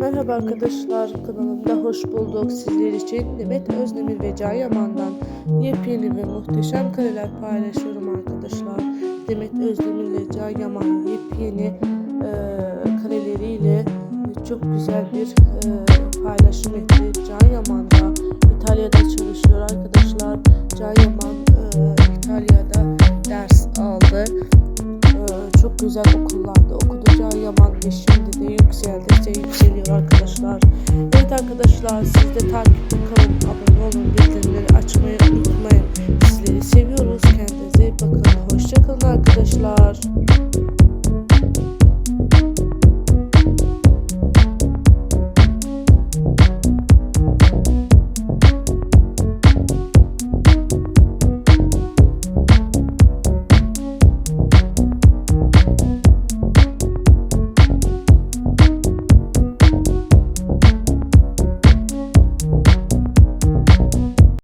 Merhaba arkadaşlar kanalımda hoş bulduk. Sizler için Demet Özdemir ve Can Yaman'dan yepyeni ve muhteşem kareler paylaşıyorum arkadaşlar. Demet Özdemir ve Can Yaman yepyeni e, kareleriyle çok güzel bir e, paylaşım etti. Can Yaman da İtalya'da çalışıyor arkadaşlar. Can Yaman e, İtalya'da ders aldı. Ee, çok güzel okullarda okudu Can Yaman ve şimdi de yükseldi, yükseliyor arkadaşlar arkadaşlar siz de takipte kalın abone olun.